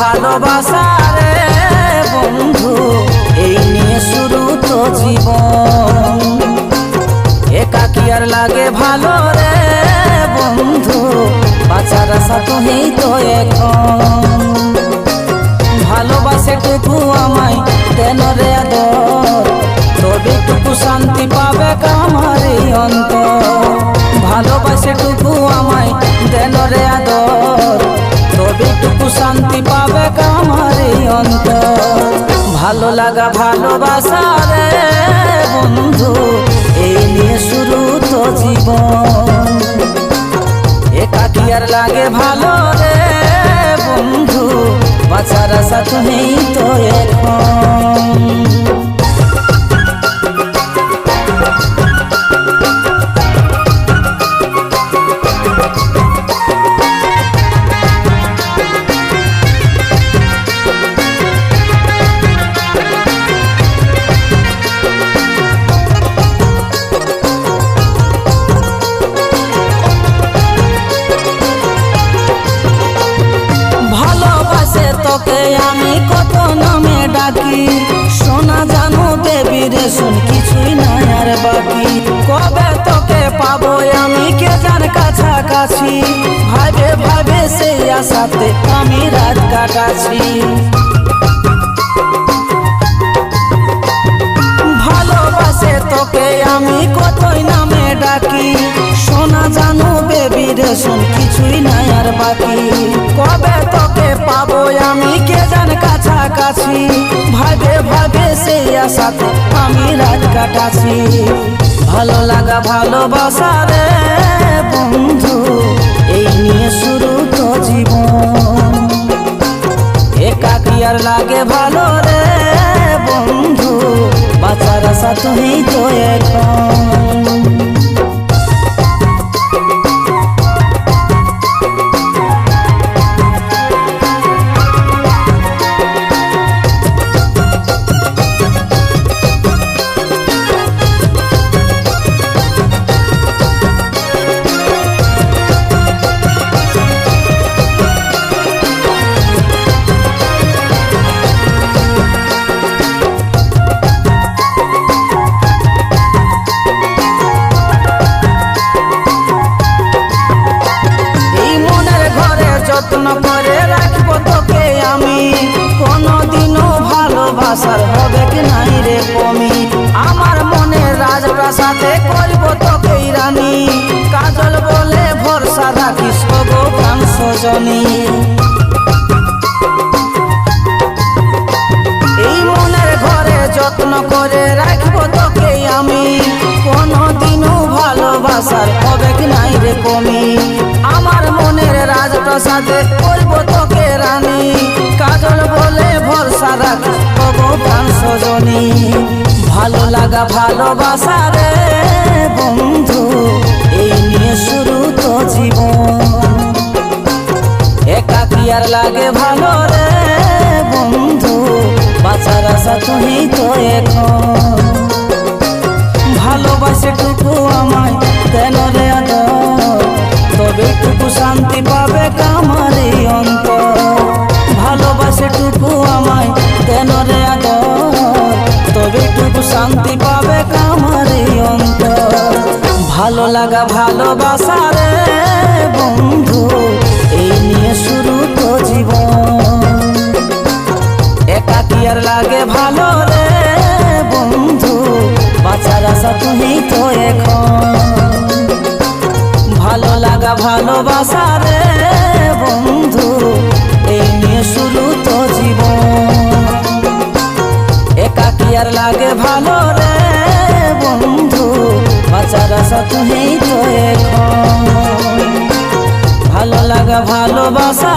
ভালোবাসা বন্ধু, এই নিয়ে শুরু তো জীবন। একা কি আর লাগে ভালো রে বন্ধু? বাঁচার আশা তুই তো এখন। ভালোবাসে টুকু আমায় দেন রে আদর? তবে টুকু শান্তি পাবে কামার অন্তর। লাগা ভালোবাসা রে বন্ধু, এই নিয়ে শুরু তো জীবন। একা কি আর লাগে ভালো রে বন্ধু, বাঁচার আশা তুমি তো এখন। আশাতে আমি রাত কাটাছি ভালোবাসে তোকে আমি কতই নামে ডাকি। সোনা জানো বেবি রে শুন কিছুই নাই আর বাকি। কবে তোকে পাবো আমি কে জান কাছাকাছি। ভাবে ভাবে সেই আশাতে আমি রাত কাটাছি ভালো লাগা ভালোবাসা রে বন্ধু, এই নিয়ে শুরু আর লাগে ভালো রে বন্ধু বাঁচার আশা তুমি তো এখন যত্ন করে রাখব তোকে আমি। কোনোদিনও ভালোবাসার হবে কি নাই রে কমি। আমার মনে রাজপ্রাসাদে করব তোকে রানী। কাজল বলে ভরসা রাখিস গো প্রাণ সজনী এই মনের ঘরে যত্ন করে রাখব তোকে আমি। কোনোদিনও ভালোবাসার হবে কি নাই রে কমি। আমার মনের রাজপ্রাসাদে লাগা ভালোবাসা রে বন্ধু, এই নিয়ে শুরু তো জীবন। একা কি আর লাগে ভালো রে বন্ধু? বাঁচার আশা তুই তো এখন। কামারে অন্তর। ভালো লাগা, ভালোবাসা রে বন্ধু, এই নিয়ে শুরু তো জীবন। একা কি আর লাগে ভালো রে বন্ধু, বাঁচার আশা তুমি তো এখন। ভালো লাগা, ভালোবাসা রে বন্ধু, এই নিয়ে শুরু তো জীবন। একা কি আর লাগে ভালো রে আশা তুমি তো এখন। ভালো লাগা ভালোবাসা